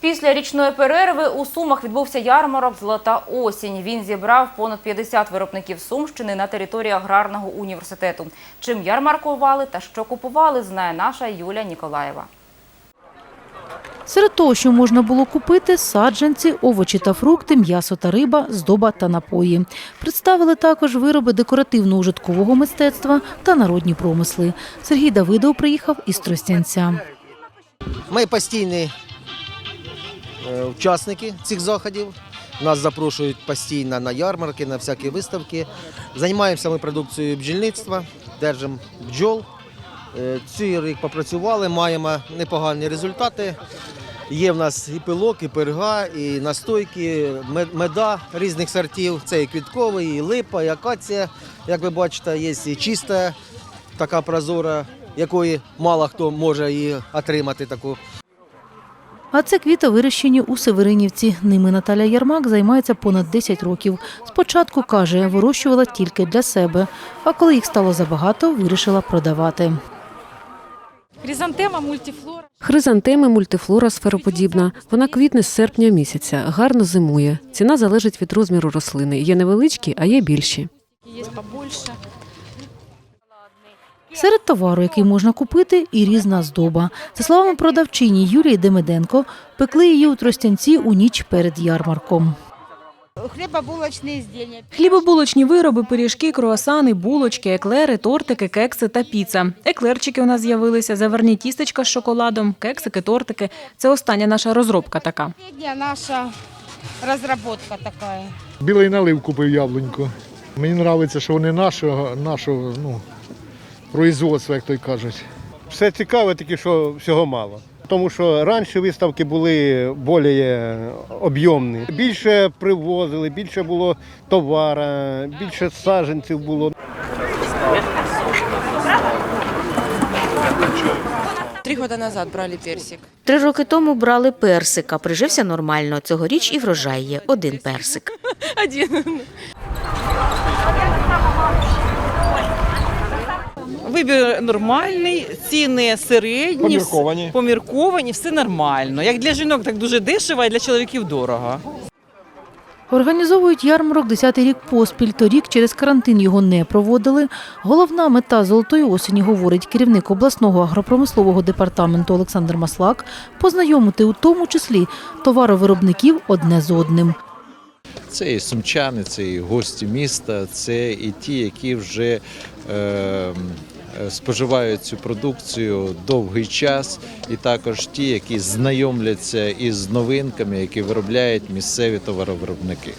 Після річної перерви у Сумах відбувся ярмарок «Золота осінь». Він зібрав понад 50 виробників Сумщини на території аграрного університету. Чим ярмаркували та що купували, знає наша Юля Ніколаєва. Серед того, що можна було купити – саджанці, овочі та фрукти, м'ясо та риба, здоба та напої. Представили також вироби декоративно-ужиткового мистецтва та народні промисли. Сергій Давидов приїхав із Тростянця. Ми постійні учасники цих заходів. Нас запрошують постійно на ярмарки, на всякі виставки. Займаємося ми продукцією бджільництва, держимо бджол. Е, Цей рік попрацювали, маємо непогані результати. Є в нас і пилок, і перга, і настойки, мед- меда різних сортів. Це і квітковий, і липа, і акація. Як ви бачите, є і чиста, така прозора, якої мало хто може її отримати таку. А це квіти вирощені у Северинівці. Ними Наталя Ярмак займається понад 10 років. Спочатку, каже, вирощувала тільки для себе, а коли їх стало забагато, вирішила продавати. Хризантема мультифлора. Хризантеми мультифлора сфероподібна. Вона квітне з серпня місяця, гарно зимує. Ціна залежить від розміру рослини. Є невеличкі, а є більші. Есть побольше. Серед товару, який можна купити, і різна здоба. За словами продавчині Юлії Демиденко, пекли її у Тростянці у ніч перед ярмарком. Хлібобулочні изделия. Хлібобулочні вироби, пиріжки, круасани, булочки, еклери, тортики, кекси та піца. Еклерчики у нас з'явилися, заверні тістечка з шоколадом, кексики, тортики. Це остання наша розробка така. Наша разработка такая. Білий налив купив яблуньку. Мені подобається, що вони нашого, нашого ну, производства, як то й кажуть. Все цікаве, тільки що всього мало. Тому що раніше виставки були більш об'ємні. Більше привозили, більше було товара, більше саджанців було. Три года назад брали персик. Три роки тому брали персика. Прижився нормально. Цьогоріч і врожай є один персик. Один. Вибір нормальний, ціни середні, Помірковані. помірковані, все нормально. Як для жінок, так дуже дешево, а для чоловіків дорого. Організовують ярмарок 10-й рік поспіль. Торік через карантин його не проводили. Головна мета золотої осені, говорить керівник обласного агропромислового департаменту Олександр Маслак, познайомити у тому числі товаровиробників одне з одним. Це і сумчани, це і гості міста, це і ті, які вже е, е, споживають цю продукцію довгий час, і також ті, які знайомляться із новинками, які виробляють місцеві товаровиробники.